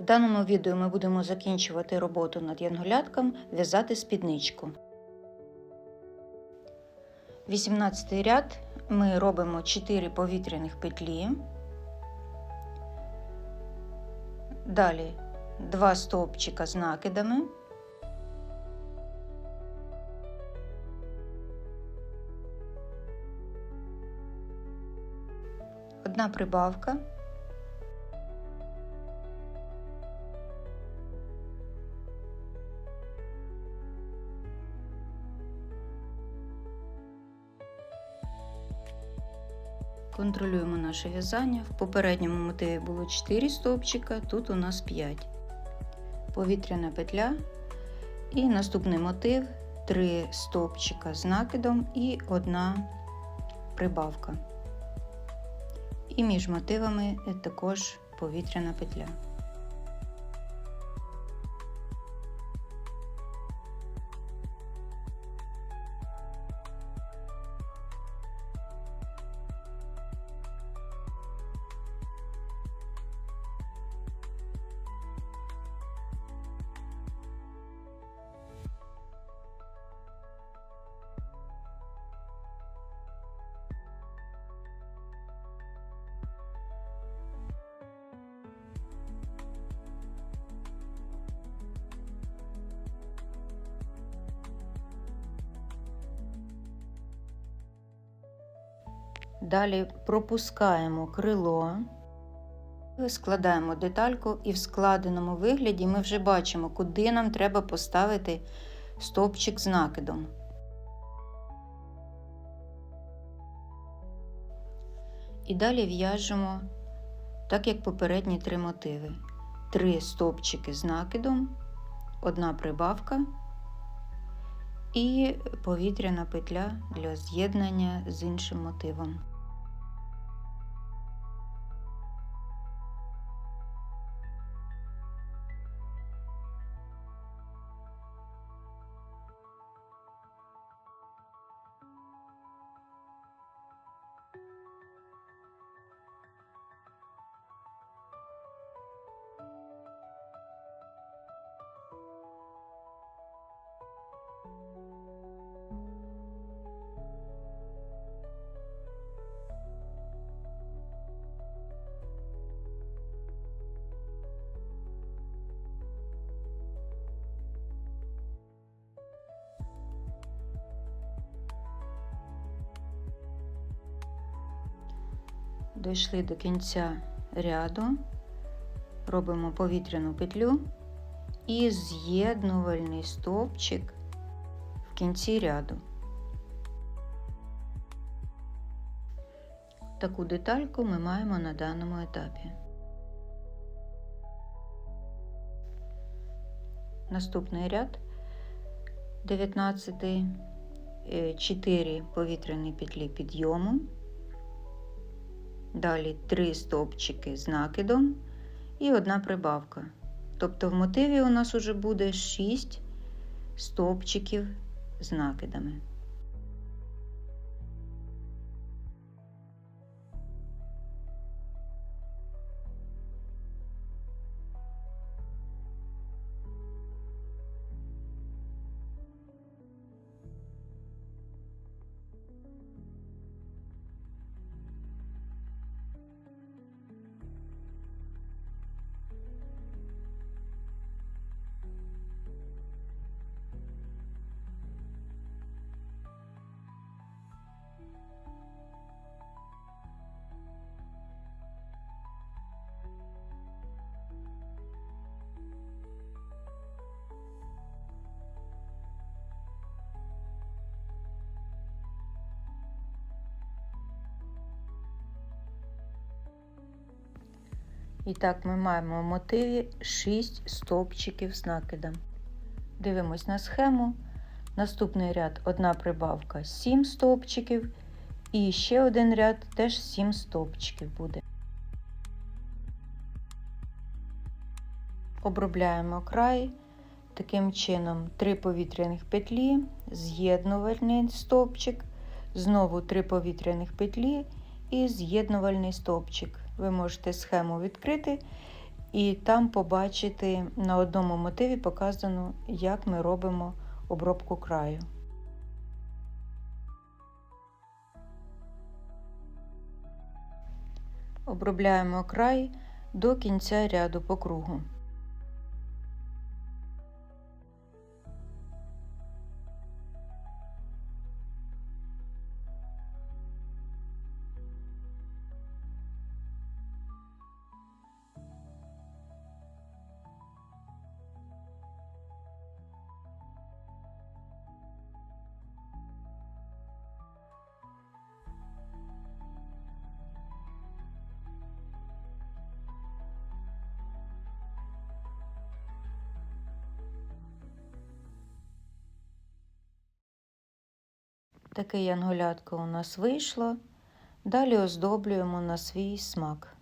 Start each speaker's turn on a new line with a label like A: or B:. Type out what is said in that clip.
A: В даному відео ми будемо закінчувати роботу над янголятком, в'язати спідничку. 18 ряд ми робимо 4 повітряних петлі. Далі 2 стовпчика з накидами. Одна прибавка. Контролюємо наше в'язання. В попередньому мотиві було 4 стовпчика, тут у нас 5. Повітряна петля. І наступний мотив 3 стовпчика з накидом і одна прибавка. І між мотивами також повітряна петля. Далі пропускаємо крило, складаємо детальку, і в складеному вигляді ми вже бачимо, куди нам треба поставити стовпчик з накидом. І далі в'яжемо, так як попередні три мотиви: три стовпчики з накидом, одна прибавка і повітряна петля для з'єднання з іншим мотивом. Дійшли до кінця ряду, робимо повітряну петлю і з'єднувальний стовпчик в кінці ряду. Таку детальку ми маємо на даному етапі. Наступний ряд 19 4 повітряні петлі підйому. Далі 3 стовпчики з накидом і одна прибавка. Тобто в мотиві у нас уже буде 6 стовпчиків з накидами. І так ми маємо в мотиві 6 стовпчиків з накидом. Дивимось на схему. Наступний ряд одна прибавка 7 стовпчиків. І ще один ряд теж 7 стовпчиків буде. Обробляємо край. Таким чином 3 повітряних петлі, з'єднувальний стовпчик, знову 3 повітряних петлі і з'єднувальний стовпчик. Ви можете схему відкрити і там побачити на одному мотиві показано, як ми робимо обробку краю. Обробляємо край до кінця ряду по кругу. Таке янголятко у нас вийшло. Далі оздоблюємо на свій смак.